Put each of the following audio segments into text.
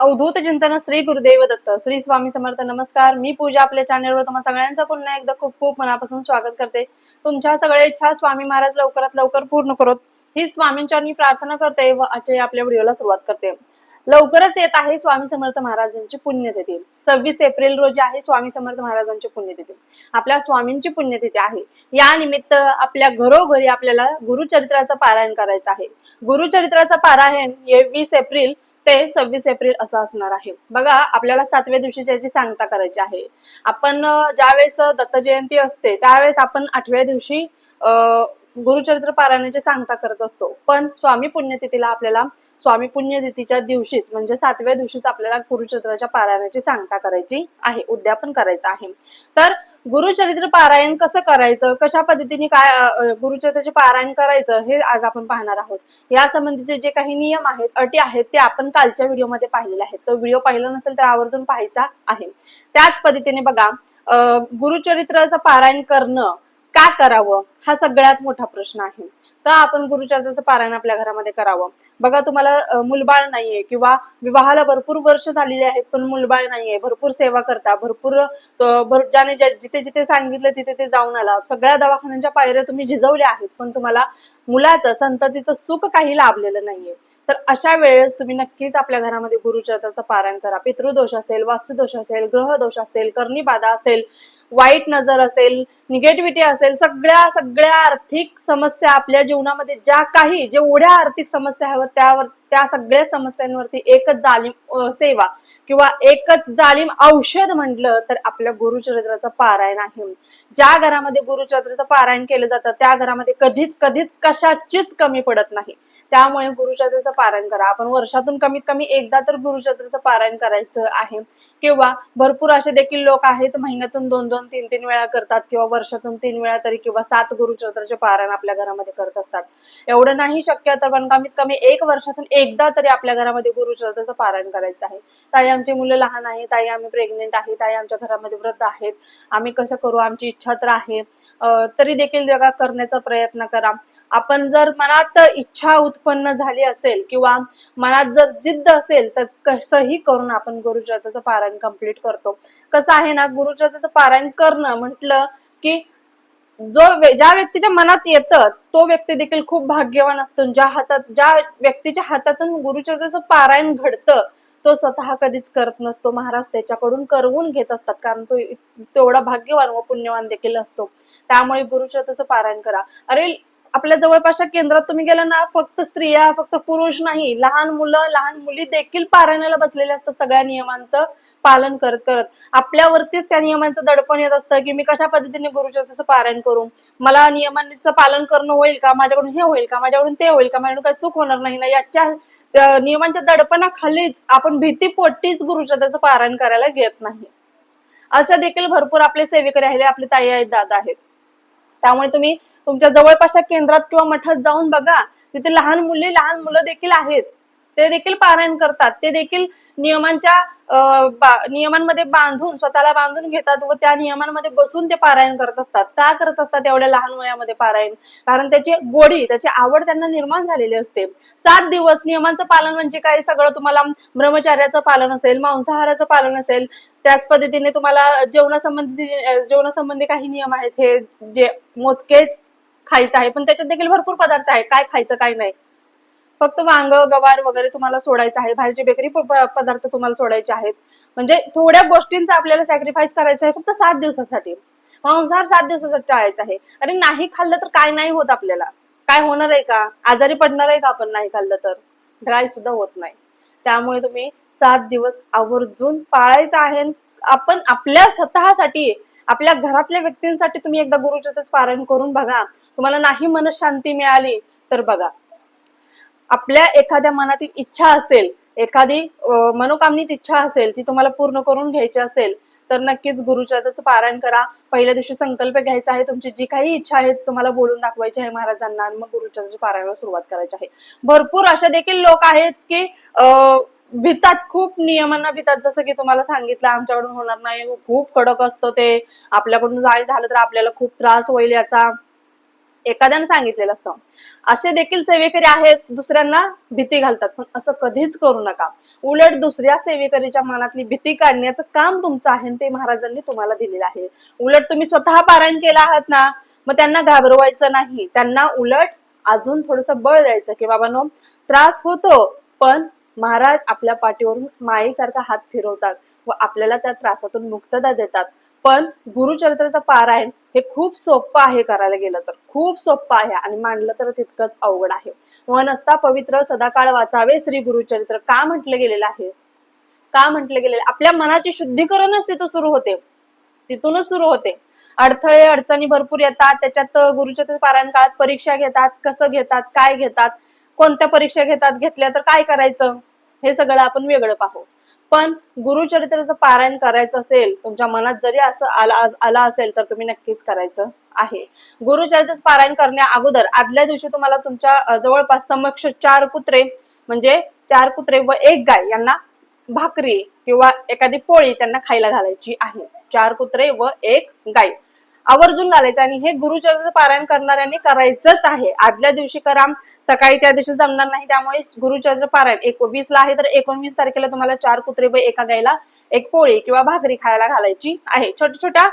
अवधूत चिंतन श्री गुरुदेव दत्त. श्री स्वामी समर्थ नमस्कार. मी पूजा आपल्या चॅनलवर तुम्हा सगळ्यांचं पुन्हा एकदा खूप खूप मनापासून स्वागत करते. तुमच्या सगळ्या इच्छा स्वामी महाराज लवकरात लवकर पूर्ण करोत. ही स्वामींच्या मी प्रार्थना करते व आजच्या आपल्या व्हिडिओला सुरुवात करते. लवकरच येत आहे स्वामी समर्थ महाराजांची पुण्यतिथी. सव्वीस एप्रिल रोजी आहे स्वामी समर्थ महाराजांची पुण्यतिथी. आपल्या स्वामींची पुण्यतिथी आहे. या निमित्त आपल्या घरोघरी आपल्याला गुरुचरित्राचं पारायण करायचं आहे. गुरुचरित्राचं पारायण हे वीस एप्रिल ते सव्वीस एप्रिल असं असणार आहे. बघा आपल्याला सातव्या दिवशी त्याची सांगता करायची आहे. आपण ज्यावेळेस दत्त जयंती असते त्यावेळेस आपण आठव्या दिवशी गुरुचरित्र पारायणाची सांगता करत असतो. पण स्वामी पुण्यतिथीला आपल्याला स्वामी पुण्यतिथीच्या दिवशीच म्हणजे सातव्या दिवशीच आपल्याला गुरुचरित्राच्या पारायणाची सांगता करायची आहे उद्यापन करायचं आहे. तर गुरुचरित्र पारायण कसं करायचं? कशा पद्धतीने काय गुरुचरित्राचे पारायण करायचं हे आज आपण पाहणार आहोत. या संबंधीचे जे काही नियम आहेत अटी आहेत ते आपण कालच्या व्हिडिओमध्ये पाहिलेले आहेत. तो व्हिडिओ पाहिला नसेल तर आवर्जून पाहायचा आहे. त्याच पद्धतीने बघा अं, गुरुचरित्राचं पारायण करणं का करावं? हा सगळ्यात मोठा प्रश्न आहे. तर आपण गुरुचरित्राचं पारायण आपल्या घरामध्ये करावं. बघा तुम्हाला मुलबाळ नाहीये किंवा विवाहाला भरपूर वर्ष झालेली आहेत पण मुलबाळ नाहीये. भरपूर सेवा करता भरपूर भर- ज्याने जिथे जिथे सांगितलं तिथे ते जाऊन आला. सगळ्या दवाखान्यांच्या पायऱ्या तुम्ही झिजवल्या आहेत पण तुम्हाला मुलाचं संततीचं सुख काही लाभलेलं नाहीये. तर अशा वेळेस तुम्ही नक्कीच आपल्या घरामध्ये गुरुचरित्राचं पारायण करा. पितृदोष असेल वास्तुदोष असेल ग्रहदोष असेल कर्णीबाधा असेल वाईट नजर असेल निगेटिव्हिटी असेल सगळ्या सगळ्या आर्थिक समस्या आपल्या जीवनामध्ये ज्या काही जेवढ्या आर्थिक समस्या आहेत त्यावर त्या सगळ्या समस्यांवरती एकच जालीम सेवा किंवा एकच जालीम औषध म्हटलं तर आपल्या गुरुचरित्राचं पारायण आहे. ज्या घरामध्ये गुरुचरित्राचं पारायण केलं जातं त्या घरामध्ये कधीच कधीच कशाचीच कमी पडत नाही. त्यामुळे गुरुचरित्राचं पारायण करा. आपण वर्षातून कमीत कमी एकदा तर गुरुचरित्राचं पारायण करायचं आहे. किंवा भरपूर असे देखील लोक आहेत महिन्यातून दोन दोन तीन तीन वेळा करतात किंवा वर्षातून तीन वेळा तरी किंवा सात गुरुचरित्राचे पारायण आपल्या घरामध्ये करत असतात. एवढं नाही शक्य तर पण कमीत कमी एक वर्षातून एकदा तरी आपल्या घरामध्ये गुरुचरित्राचं पारायण करायचं आहे. ताई आमची मुलं लहान आहे ताई आम्ही प्रेग्नेंट आहे ताई आमच्या घरामध्ये वृद्ध आहेत. आम्ही कसं करू आमची इच्छा तर आहे. तरी देखील जगा करण्याचा प्रयत्न करा. आपण जर मनात इच्छा उत्पन्न झाली असेल किंवा मनात जर जिद्द असेल तर कसंही करून आपण गुरुचरित्राचं पारायण कंप्लीट करतो. कसं आहे ना गुरुचरित्राचं पारायण करणं म्हटलं की जो ज्या व्यक्तीच्या मनात येतं तो व्यक्ती देखील खूप भाग्यवान असतो. ज्या हातात ज्या व्यक्तीच्या हातातून गुरुचरित्राचं पारायण घडतं तो स्वतः कधीच करत नसतो. महाराज त्याच्याकडून करवून घेत असतात कारण तो तेवढा भाग्यवान व पुण्यवान देखील असतो. त्यामुळे गुरुचरित्राचं पारायण करा. अरे आपल्या जवळपासच्या केंद्रात तुम्ही गेला ना फक्त स्त्रिया फक्त पुरुष नाही लहान मुलं लहान मुली देखील पारायणाला बसलेले असतात सगळ्या नियमांचं पालन करत करत. आपल्यावरतीच त्या नियमांचं दडपण येत असतं की मी कशा पद्धतीने गुरुचरित्राचं पारायण करू? मला नियमांचं पालन करणं होईल का? माझ्याकडून हे होईल का? माझ्याकडून ते होईल का? माझ्याकडून काही चूक होणार नाही ना? याच्या नियमांच्या दडपणाखालीच आपण भीतीपोटीच गुरुचरित्राचं पारायण करायला घेत नाही. अशा देखील भरपूर आपले सेवेकरी राहिले आपले ताई आहेत दादा आहेत. त्यामुळे तुम्ही तुमच्या जवळपासच्या केंद्रात किंवा मठात जाऊन बघा. तिथे लहान मुले लहान मुलं देखील आहेत. ते देखील पारायण करतात. ते देखील नियमांच्या नियमांमध्ये बांधून स्वतःला बांधून घेतात व त्या नियमांमध्ये बसून ते पारायण करत असतात. का करत असतात? एवढ्या लहान वयामध्ये पारायण. कारण त्याची गोडी त्याची आवड त्यांना निर्माण झालेली असते. सात दिवस नियमांचं पालन म्हणजे काय? सगळं तुम्हाला ब्रह्मचार्याचं पालन असेल मांसाहाराचं पालन असेल त्याच पद्धतीने तुम्हाला जेवणासंबंधी जेवणासंबंधी काही नियम आहेत. हे जे मोजकेच खायचं आहे पण त्याच्यात देखील भरपूर पदार्थ आहे काय खायचं काय नाही. फक्त वांग गवार वगैरे तुम्हाला सोडायचं आहे बाहेरचे बेकरी पदार्थ तुम्हाला सोडायचे आहेत. म्हणजे थोड्या गोष्टींचा आपल्याला सॅक्रिफाईस करायचं आहे फक्त सात दिवसासाठी. मांसाहार सात दिवसासाठी टाळायचं आहे. अरे नाही खाल्लं तर काय नाही होत आपल्याला. काय होणार आहे का? आजारी पडणार आहे का आपण नाही खाल्लं तर? ड्राय सुद्धा होत नाही. त्यामुळे तुम्ही सात दिवस आवर्जून पाळायचं आहे. आपण आपल्या स्वतःसाठी आपल्या घरातल्या व्यक्तींसाठी तुम्ही एकदा गुरुचतच पारायण करून बघा. तुम्हाला नाही मनशांती मिळाली तर बघा. आपल्या एखाद्या मनातील इच्छा असेल एखादी मनोकामनीत इच्छा असेल ती तुम्हाला पूर्ण करून घ्यायची असेल तर नक्कीच गुरुचरित्राचं पारायण करा. पहिल्या दिवशी संकल्प घ्यायचा आहे तुमची जी काही इच्छा आहे तुम्हाला बोलून दाखवायची आहे महाराजांना आणि मग गुरुचरित्राच्या पारायणाला सुरुवात करायची आहे. भरपूर अशा देखील लोक आहेत की भितात खूप नियमांना भितात. जसं की तुम्हाला सांगितलं आमच्याकडून होणार नाही खूप कडक असतं ते. आपल्याकडून जाळी झालं तर आपल्याला खूप त्रास होईल याचा. एखाद्यानं सांगितलेलं असतं. असे देखील सेवेकरी आहेत दुसऱ्यांना भीती घालतात. पण असं कधीच करू नका. उलट दुसऱ्या सेवेकरीच्या मनातली भीती काढण्याचं काम तुमचं आहे ते महाराजांनी तुम्हाला दिलेलं आहे. उलट तुम्ही स्वतः पारायण केला आहात ना मग त्यांना घाबरवायचं नाही. त्यांना उलट अजून थोडस बळ द्यायचं की बाबांनो त्रास होतो पण महाराज आपल्या पाठीवरून मायेसारखा हात फिरवतात व आपल्याला त्या त्रासातून मुक्तता देतात. पण गुरुचरित्राचं पारायण हे खूप सोपं आहे करायला गेलं तर. खूप सोपं आहे आणि मांडलं तर तितकंच अवघड आहे. मन असता पवित्र सदाकाळ वाचावे श्री गुरुचरित्र का म्हटलं गेलेलं आहे? का म्हटलं गेलेलं? आपल्या मनाची शुद्धीकरणच तिथं सुरू होते. तिथूनच सुरू होते. अडथळे अडचणी भरपूर येतात. त्याच्यात गुरुचरित्र पारायण काळात परीक्षा घेतात. कसं घेतात? काय घेतात? कोणत्या परीक्षा घेतात? घेतल्या तर काय करायचं? हे सगळं आपण वेगळं पाहू. पण गुरुचरित्राचं पारायण करायचं असेल तुमच्या मनात जरी असं आला आला असेल तर तुम्ही नक्कीच करायचं आहे. गुरुचरित्र पारायण करण्या अगोदर आदल्या दिवशी तुम्हाला तुमच्या जवळपास समक्ष चार कुत्रे म्हणजे चार कुत्रे व एक गाय यांना भाकरी किंवा एखादी पोळी त्यांना खायला घालायची आहे. चार कुत्रे व एक गाय. आवर्जून घालायचं आणि हे गुरुचरित्र पारायण करणाऱ्यांनी करायचंच आहे. आदल्या दिवशी करा सकाळी त्या दिवशी जमणार नाही त्यामुळे गुरुचरित्र पारायण एकोणवीस ला आहे तर एकोणवीस तारखेला तुम्हाला चार कुत्रे व एका गायला एक पोळी किंवा भाकरी खायला घालायची आहे. छोट्या छोट्या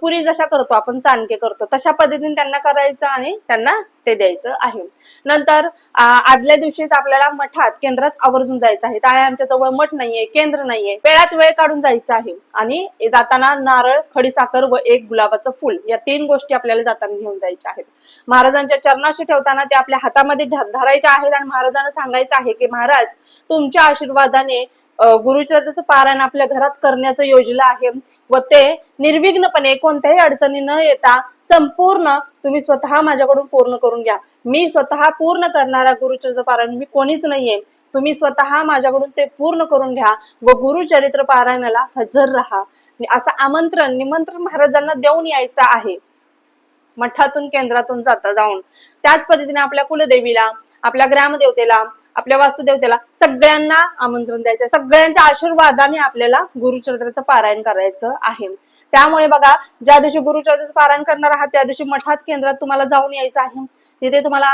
पुरी जशा करतो आपण चाणके करतो तशा पद्धतीने त्यांना करायचं आणि त्यांना ते द्यायचं आहे. नंतर आदल्या दिवशीच आपल्याला मठात केंद्रात आवर्जून जायचं आहे. त्यामुळे आमच्या जवळ मठ नाहीये केंद्र नाहीये. वेळात वेळ काढून जायचं आहे. आणि जाताना नारळ खडीसाखर व एक गुलाबाचं फुल या तीन गोष्टी आपल्याला जाताना घेऊन जायच्या आहेत. महाराजांच्या चरणाशी ठेवताना ते आपल्या हातामध्ये धा- धरायच्या आहेत आणि महाराजांना सांगायचं आहे की महाराज तुमच्या आशीर्वादाने गुरुचरित्राचं पारायण आपल्या घरात करण्याचं योजलं आहे व ते निर्विघ्नपणे कोणत्याही अडचणी न येता संपूर्ण तुम्ही स्वतः माझ्याकडून पूर्ण करून घ्या. मी स्वतः पूर्ण करणारा गुरुचरित्र पारायण मी कोणीच नाहीये. तुम्ही स्वतः माझ्याकडून ते पूर्ण करून घ्या व गुरुचरित्र पारायणाला हजर राहा. असं आमंत्रण निमंत्रण महाराजांना देऊन यायचं आहे. मठातून केंद्रातून जाता जाऊन. त्याच पद्धतीने आपल्या कुलदेवीला आपल्या ग्रामदेवतेला आपल्या वास्तुदेवतेला सगळ्यांना आमंत्रण द्यायचं सगळ्यांच्या आशीर्वादाने आपल्याला गुरुचरित्राचं पारायण करायचं आहे. त्यामुळे बघा ज्या दिवशी गुरुचरित्राचं पारायण करणार आहात त्या दिवशी मठात केंद्रात तुम्हाला जाऊन यायचं आहे. तिथे तुम्हाला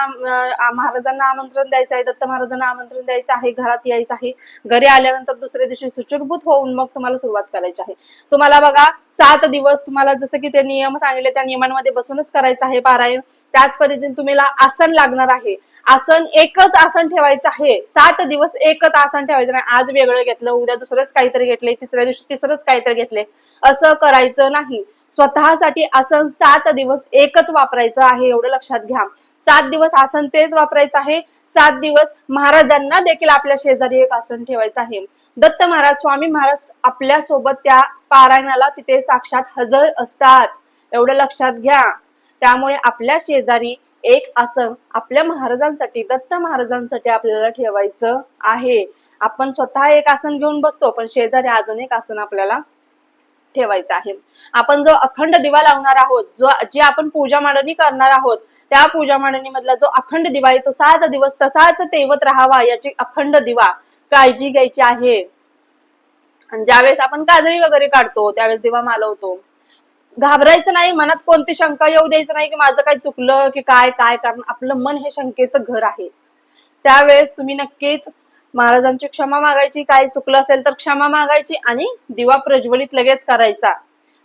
महाराजांना आमंत्रण द्यायचं आहे दत्त महाराजांना आमंत्रण द्यायचं आहे घरात यायचं आहे. घरी आल्यानंतर दुसऱ्या दिवशी सुचिरभूत होऊन मग तुम्हाला सुरुवात करायची आहे. तुम्हाला बघा सात दिवस तुम्हाला जसं की ते नियम सांगितले त्या नियमांमध्ये बसूनच करायचं आहे पारायण. त्याच पद्धतीने तुम्हाला आसन लागणार आहे. आसन एकच आसन ठेवायचं आहे. सात दिवस एकच आसन ठेवायचं नाही. आज वेगळं घेतलं उद्या दुसरंच काहीतरी घेतले तिसऱ्या दिवशी तिसरंच काहीतरी घेतले असं करायचं नाही. स्वतःसाठी आसन सात दिवस एकच वापरायचं आहे एवढं लक्षात घ्या. सात दिवस आसन तेच वापरायचं आहे. सात दिवस महाराजांना देखील आपल्या शेजारी एक आसन ठेवायचं आहे. दत्त महाराज स्वामी महाराज आपल्यासोबत त्या पारायणाला तिथे साक्षात हजर असतात. एवढं लक्षात घ्या. त्यामुळे आपल्या शेजारी एक आसन आपल्या महाराजांसाठी दत्त महाराजांसाठी आपल्याला ठेवायचं आहे. आपण स्वतः एक आसन घेऊन बसतो पण शेजारी अजून एक आसन आपल्याला ठेवायचं आहे. आपण जो अखंड दिवा लावणार आहोत जो जी आपण पूजा मांडणी करणार आहोत त्या पूजा मांडणीमधला जो अखंड दिवा आहे तो सात दिवस तसाच तेवत राहावा याची अखंड दिवा काळजी घ्यायची आहे. आणि ज्यावेळेस आपण काजळी वगैरे काढतो त्यावेळेस दिवा मालवतो. घाबरायचं नाही मनात कोणती शंका येऊ द्यायचं नाही की माझं काय चुकलं की काय काय कारण आपलं मन हे शंकेचं घर आहे. त्यावेळेस तुम्ही नक्कीच महाराजांची क्षमा मागायची काय चुकलं असेल तर क्षमा मागायची आणि दिवा प्रज्वलित लगेच करायचा.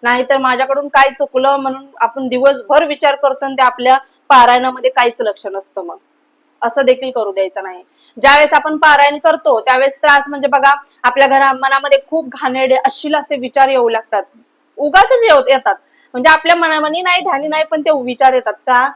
नाहीतर माझ्याकडून काय चुकलं म्हणून आपण दिवसभर विचार करतो ते आपल्या पारायणामध्ये काहीच लक्ष नसतं मग. असं देखील करू द्यायचं नाही. ज्यावेळेस आपण पारायण करतो त्यावेळेस त्रास म्हणजे बघा आपल्या घरा मनामध्ये खूप घाणेडे अशील असे विचार येऊ लागतात. उगाच येतात. म्हणजे आपल्या मनामध्ये नाही ध्यानी नाही पण ते विचार येतात का?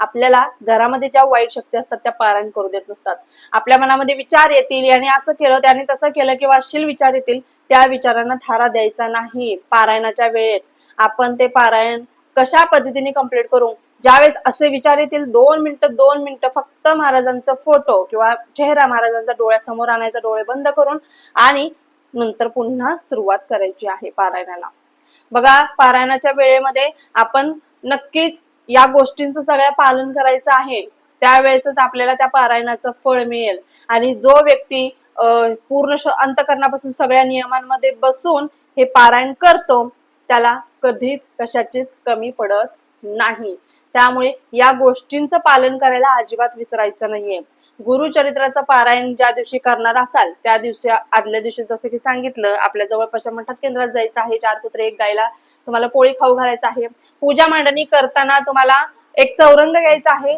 आपल्याला घरामध्ये ज्या वाईट शक्ती असतात त्या पारायण करू देत नसतात. आपल्या मनामध्ये विचार येतील याने असं केलं त्याने तसं केलं किंवा अशील विचार येतील त्या विचारांना थारा द्यायचा नाही. पारायणाच्या वेळेत आपण ते पारायण कशा पद्धतीने कंप्लीट करू? ज्यावेळेस असे विचार येतील दोन मिनिटं दोन मिनिटं फक्त महाराजांचा फोटो किंवा चेहरा महाराजांचा डोळ्यासमोर आणायचा डोळे बंद करून आणि नंतर पुन्हा सुरुवात करायची आहे पारायणाला. बघा पारायणाच्या वेळेमध्ये आपण नक्कीच या गोष्टींचं सगळं पालन करायचं आहे त्यावेळेसच आपल्याला त्या पारायणाचं फळ मिळेल. आणि जो व्यक्ती अं, पूर्ण अंतकरणापासून सगळ्या नियमांमध्ये बसून हे पारायण करतो त्याला कधीच कशाचीच कमी पडत नाही. त्यामुळे या गोष्टींचं पालन करायला अजिबात विसरायचं नाहीये. गुरुचरित्राचं पारायण ज्या दिवशी करणार असाल त्या दिवशी आदल्या दिवशी जसं की सांगितलं आपल्या जवळपासच्या मठात केंद्रात जायचं आहे चार पुत्र एक गायला तुम्हाला पोळी खाऊ घालायचं आहे. पूजा मांडणी करताना तुम्हाला एक चौरंग घ्यायचा आहे.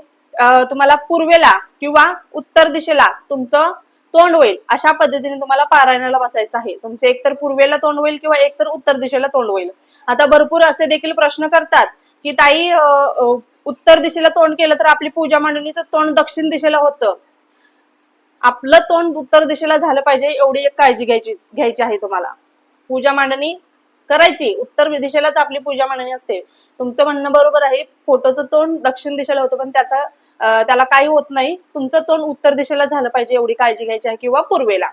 तुम्हाला पूर्वेला किंवा उत्तर दिशेला तुमचं तोंड होईल अशा पद्धतीने तुम्हाला पारायणाला बसायचं आहे. तुमचे एकतर पूर्वेला तोंड होईल किंवा एकतर उत्तर दिशेला तोंड होईल. आता भरपूर असे देखील प्रश्न करतात की ताई उत्तर दिशेला तोंड केलं तर आपली पूजा मांडणीचं तोंड दक्षिण दिशेला होतं. आपलं तोंड उत्तर दिशेला झालं पाहिजे एवढी एक काळजी घ्यायची घ्यायची आहे तुम्हाला. पूजा मांडणी करायची उत्तर दिशेलाच आपली पूजा मांडणी असते. तुमचं म्हणणं बरोबर आहे फोटोचं तोंड दक्षिण दिशेला होतं पण त्याचा त्याला काही होत नाही. तुमचं तोंड उत्तर दिशेला झालं पाहिजे एवढी काळजी घ्यायची आहे किंवा पूर्वेला.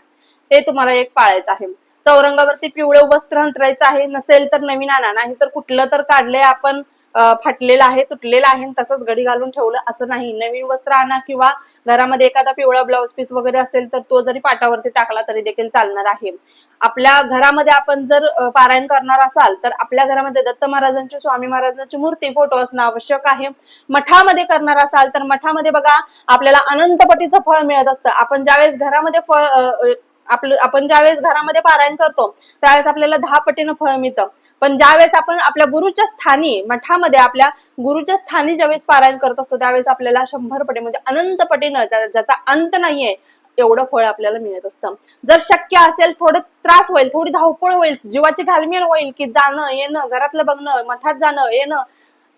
हे तुम्हाला एक पाळायचं आहे. चौरंगावरती पिवळे वस्त्र अंतरायचं आहे नसेल तर नवीन आणा नाही तर कुठलं तर काढलंय आपण फाटलेलं आहे तुटलेलं आहे तसंच घडी घालून ठेवलं. असं नाही. नवीन वस्त्र आणा किंवा घरामध्ये एखादा पिवळा ब्लाऊज पीस वगैरे असेल तर तो जरी पाटावरती टाकला तरी देखील चालणार आहे. आपल्या घरामध्ये आपण जर पारायण करणार असाल तर आपल्या घरामध्ये दत्त महाराजांची स्वामी महाराजांची मूर्ती फोटो असणं आवश्यक आहे. मठामध्ये करणार असाल तर मठामध्ये बघा आपल्याला अनंतपटीचं फळ मिळत असतं. आपण ज्यावेळेस घरामध्ये फळ आपलं आपण ज्यावेळेस घरामध्ये पारायण करतो त्यावेळेस आपल्याला दहा पटीनं फळ मिळतं. पण ज्यावेळेस आपण आपल्या गुरुच्या स्थानी मठामध्ये आपल्या गुरुच्या स्थानी ज्यावेळेस पारायण करत असतो त्यावेळेस आपल्याला शंभर पटे म्हणजे अनंत पटीनं ज्याचा अंत नाहीये एवढं फळ आपल्याला मिळत असतं. जर शक्य असेल थोडं त्रास होईल थोडी धावपळ होईल जीवाची घालमेल होईल की जाणं येणं घरातलं बघणं मठात जाणं येणं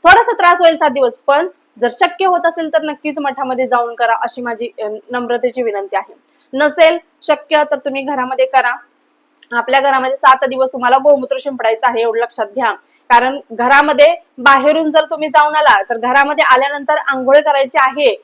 थोडासा त्रास होईल सात दिवस. पण जर शक्य होत असेल तर नक्कीच मठामध्ये जाऊन करा अशी माझी नम्रतेची विनंती आहे. नसेल शक्य तर तुम्ही घरामध्ये करा. आपल्या घरामध्ये सात दिवस तुम्हाला गोमूत्र शिंपडायचं आहे एवढं लक्षात घ्या. कारण घरामध्ये बाहेरून जर तुम्ही जाऊन आला तर घरामध्ये आल्यानंतर आंघोळ करायची आहे.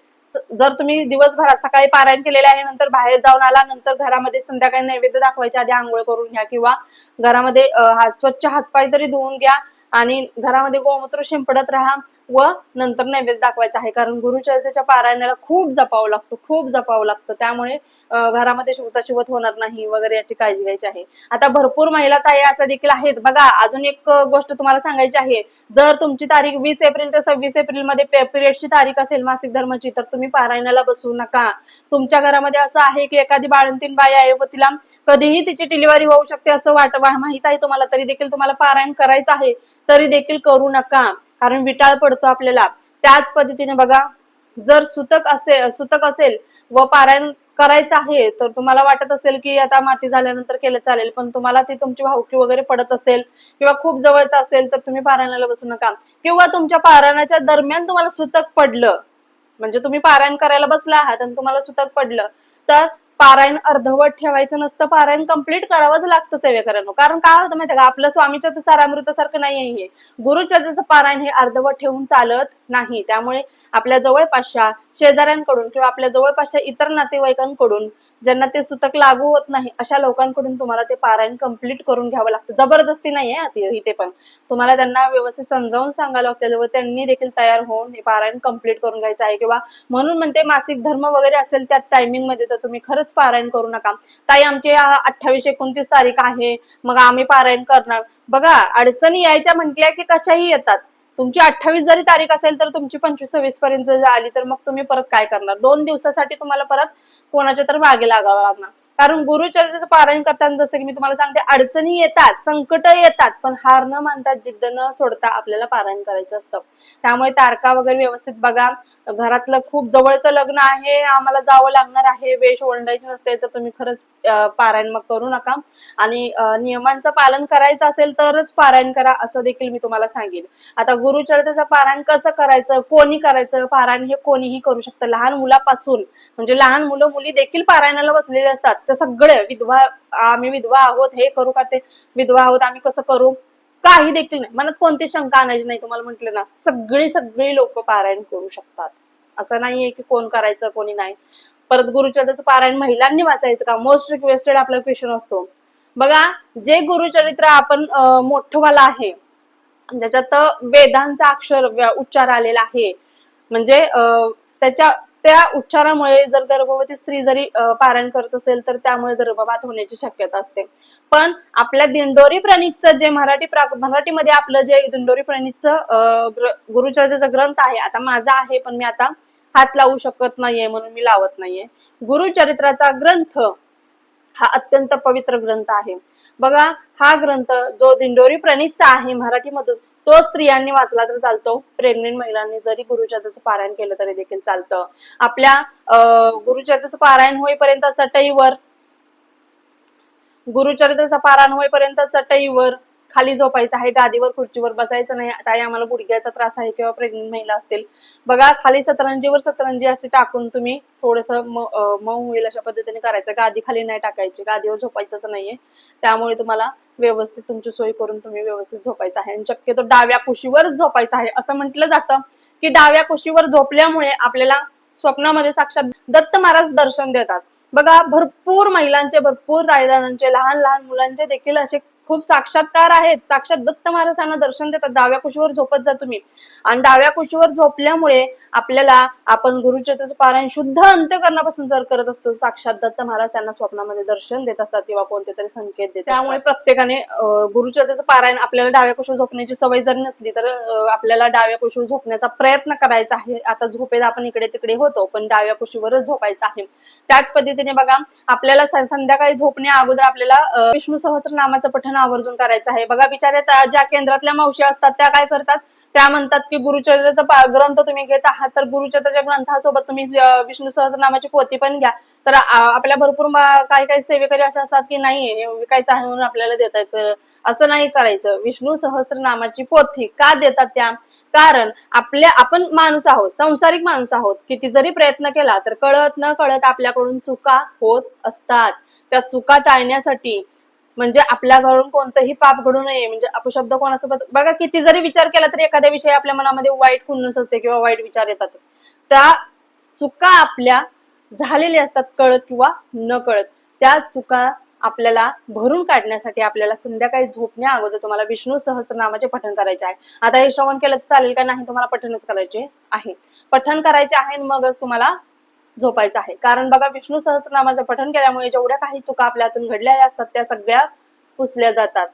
जर तुम्ही दिवसभरात सकाळी पारायण केलेले आहे नंतर बाहेर जाऊन आला नंतर घरामध्ये संध्याकाळी नैवेद्य दाखवायच्या आधी आंघोळ करून घ्या किंवा घरामध्ये स्वच्छ हातपाय तरी धुवून घ्या आणि घरामध्ये गोमूत्र शिंपडत राहा. व नंतर नैवेद्य दाखवायचा आहे. कारण गुरुचरित्राच्या पारायणाला खूप जपावं लागतं खूप जपावं लागतं. त्यामुळे घरामध्ये शिवता शिवत होणार नाही वगैरे याची काळजी घ्यायची आहे. आता भरपूर महिला ताई असं देखील आहेत. बघा अजून एक गोष्ट तुम्हाला सांगायची आहे. जर तुमची तारीख वीस एप्रिल ते सव्वीस एप्रिलमध्ये पिरियडची तारीख असेल मासिक धर्माची तर तुम्ही पारायणाला बसू नका. तुमच्या घरामध्ये असं आहे की एखादी बाळंतीन बाई आहे व तिला कधीही तिची डिलिव्हरी होऊ शकते असं वाट माहीत आहे तुम्हाला? तरी देखील तुम्हाला पारायण करायचं आहे. तरी देखील करू नका. कारण विटाळ पडतो आपल्याला. त्याच पद्धतीने बघा जर सुतक असेल सुतक असेल व पारायण करायचं आहे तर तुम्हाला वाटत असेल की आता माती झाल्यानंतर केलं चालेल पण तुम्हाला ती तुमची भावकी वगैरे पडत असेल किंवा खूप जवळचं असेल तर तुम्ही पारायणाला बसू नका. किंवा तुमच्या पारायणाच्या दरम्यान तुम्हाला सुतक पडलं म्हणजे तुम्ही पारायण करायला बसला आहात आणि तुम्हाला सुतक पडलं तर पारायण अर्धवट ठेवायचं नसतं पारायण कंप्लीट करावंच लागतं सेवेकरांनो कारण काय होतं माहिती का? आपलं स्वामीच्या तर सारामृतासारखं नाही आहे गुरुचरित्राचं पारायण हे अर्धवट ठेवून चालत नाही. त्यामुळे आपल्या जवळपासच्या शेजाऱ्यांकडून किंवा आपल्या जवळपासच्या इतर नातेवाईकांकडून ज्यांना ते सुतक लागू होत नाही अशा लोकांकडून तुम्हाला ते पारायण कंप्लीट करून घ्यावं लागतं. जबरदस्ती नाही आहे इथे पण. तुम्हाला त्यांना व्यवस्थित समजावून सांगायला लागतं व त्यांनी देखील तयार होऊन हे पारायण कंप्लीट करून घ्यायचं आहे. किंवा म्हणून म्हणते मासिक धर्म वगैरे असेल त्या टायमिंगमध्ये तर तुम्ही खरंच पारायण करू नका. ताई आमची अठ्ठावीस एकोणतीस तारीख आहे मग आम्ही पारायण करणार. बघा अडचणी यायच्या म्हटल्या की कशाही येतात. तुमची अठ्ठावीस जरी तारीख असेल तर तुमची पंचवीस सव्वीस पर्यंत जर आली तर मग तुम्ही परत काय करणार? दोन दिवसासाठी तुम्हाला परत कोणाच्या तर मागे लागावं लागणार. कारण गुरुचरित्राचं पारायण करताना जसं की मी तुम्हाला सांगते अडचणी येतात संकट येतात पण हार न मानता जिद्द न सोडता आपल्याला पारायण करायचं असतं. त्यामुळे तारका वगैरे व्यवस्थित बघा. घरातलं खूप जवळचं लग्न आहे आम्हाला जावं लागणार आहे वेश ओळंडायची नसते तर तुम्ही खरंच पारायण मग करू नका. आणि नियमांचं पालन करायचं असेल तरच पारायण करा असं देखील मी तुम्हाला सांगेन. आता गुरुचरित्राचं पारायण कसं करायचं कोणी करायचं? पारायण हे कोणीही करू शकतं. लहान मुलापासून म्हणजे लहान मुलं मुली देखील पारायणाला बसलेले असतात. तर सगळे विधवा आम्ही विधवा आहोत हे करू का ते विधवा आहोत आम्ही कसं करू? काही देखील नाही. मनात कोणती शंका आणायची नाही तुम्हाला म्हटलं ना सगळी सगळी लोक पारायण करू शकतात. असं नाहीये की कोण करायचं कोणी नाही. परत गुरुचरित्राचं पारायण महिलांनी वाचायचं का? मोस्ट रिक्वेस्टेड आपला क्वेश्चन असतो. बघा जे गुरुचरित्र आपण मोठवाला मोठंवाला आहे ज्याच्यात वेदांचा अक्षर उच्चार आलेला आहे म्हणजे त्याच्या त्या उच्चारामुळे जर गर्भवती स्त्री जरी पारण करत असेल तर त्यामुळे गर्भपात होण्याची शक्यता असते. पण आपल्या दिंडोरी प्रणितचं जे मराठी मराठीमध्ये आपलं जे दिंडोरी प्रणितचं गुरुचरित्राचा ग्रंथ आहे आता माझा आहे पण मी आता हात लावू शकत नाहीये म्हणून मी लावत नाहीये. गुरुचरित्राचा ग्रंथ हा अत्यंत पवित्र ग्रंथ आहे. बघा हा ग्रंथ जो दिंडोरी प्रणितचा आहे मराठीमधून तो स्त्रियांनी वाचला तर चालतो. प्रेग्नेंट महिलांनी जरी गुरुचरित्राचं पारायण केलं तरी देखील चालतं. आपल्या अं, पारायण होईपर्यंत चटईवर गुरुचरित्राचा पारायण होईपर्यंत चटईवर खाली झोपायचं आहे गादीवर खुर्चीवर बसायचं नाही. ताई आम्हाला गुडघ्याचा त्रास आहे किंवा प्रेग्नेंट महिला असतील. बघा खाली सतरंजीवर सतरंजी असे टाकून तुम्ही थोडस मऊ होईल अशा पद्धतीने करायचं. गादी खाली नाही टाकायची गादीवर झोपायचंच नाहीये. त्यामुळे तुम्हाला व्यवस्थित तुमची सोय करून तुम्ही व्यवस्थित झोपायचं आहे. आणि शक्यतो डाव्या कुशीवर झोपायचं आहे. असं म्हटलं जातं की डाव्या कुशीवर झोपल्यामुळे आपल्याला स्वप्नामध्ये साक्षात दत्त महाराज दर्शन देतात. बघा भरपूर महिलांचे भरपूर दायदानांचे लहान लहान मुलांचे देखील असे खूप साक्षात्कार आहेत. साक्षात दत्त महाराजांना दर्शन देतात. डाव्या कुशीवर झोपत जा तुम्ही. आणि डाव्या कुशीवर झोपल्यामुळे आपल्याला आपण गुरुचरित्राचं पारायण शुद्ध अंत्यकरणापासून जर करत असतो साक्षात दत्त महाराज त्यांना स्वप्नामध्ये दर्शन देत असतात किंवा कोणते तरी संकेत देतात त्यामुळे प्रत्येकाने अं, गुरुचरित्राचं पारायण आपल्याला डाव्या कुशीवर झोपण्याची सवय जर नसली तर आपल्याला डाव्या कुशीवर झोपण्याचा प्रयत्न करायचा आहे. आता झोपेत आपण इकडे तिकडे होतो पण डाव्या कुशीवरच झोपायचं आहे. त्याच पद्धतीने बघा आपल्याला संध्याकाळी झोपण्या अगोदर आपल्याला विष्णू सहस्त्र नामाचं पठण आवर्जून करायचं आहे. बघा बिचारे ज्या केंद्रातल्या मावशी असतात त्या काय करतात? त्या म्हणतात की गुरुचरित्राचा ग्रंथ तुम्ही घेत आहात तर गुरुचरित्राच्या ग्रंथासोबत तुम्ही विष्णू सहस्रनामाची पोथी पण घ्या. तर आपल्या भरपूर काही काही सेवेकरी असे असतात की नाही विकायचं आहे म्हणून आपल्याला देतात तर असं नाही करायचं. विष्णू सहस्रनामाची पोथी का देतात त्या? कारण आपल्या आपण माणूस आहोत संसारिक माणूस आहोत. किती जरी प्रयत्न केला तर कळत न कळत आपल्याकडून चुका होत असतात. त्या चुका टाळण्यासाठी म्हणजे आपल्या घरून कोणतंही पाप घडू नये. म्हणजे अपशब्द कोणासोबत बघा किती जरी विचार केला तरी एखाद्या विषयी आपल्या मनामध्ये वाईट खुन्नस असते किंवा वाईट विचार येतात. त्या चुका आपल्या झालेल्या असतात कळत किंवा न कळत त्या चुका आपल्याला भरून काढण्यासाठी आपल्याला संध्याकाळी झोपण्या अगोदर तुम्हाला विष्णू सहस्त्रनामाचे पठण करायचे आहे. आता हे श्रवण केलं तर चालेल का? नाही तुम्हाला पठणच करायचे आहे. पठण करायचे आहे मगच तुम्हाला झोपायचं आहे. कारण बघा विष्णू सहस्त्रनामाचं पठण केल्यामुळे जेवढ्या काही चुका आपल्या हातून घडलेल्या असतात त्या सगळ्या पुसल्या जातात.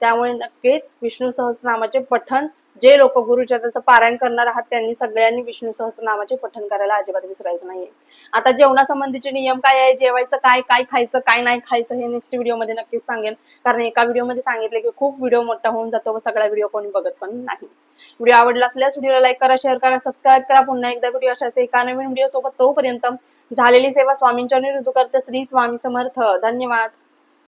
त्यामुळे नक्कीच विष्णू सहस्त्रनामाचे पठण जे लोक गुरुचरित्राचं पारायण करणार आहात त्यांनी सगळ्यांनी विष्णू सहस्त्रनामाचे पठण करायला अजिबात विसरायचं नाहीये. आता जेवणासंबंधीचे नियम काय आहे? जेवायचं काय काय खायचं काय नाही खायचं हे नेक्स्ट व्हिडिओमध्ये नक्कीच सांगेन. कारण एका व्हिडिओमध्ये सांगितले की खूप व्हिडिओ मोठा होऊन जातो व सगळा व्हिडिओ कोणी बघत पण नाही. व्हिडिओ आवडला असल्यास व्हिडिओला लाईक करा शेअर करा सबस्क्राईब करा. पुन्हा एकदा व्हिडिओ अशाच एका नवीन व्हिडिओ सोबत तोपर्यंत झालेली सेवा स्वामींच्या रुजू करते. श्री स्वामी समर्थ. धन्यवाद.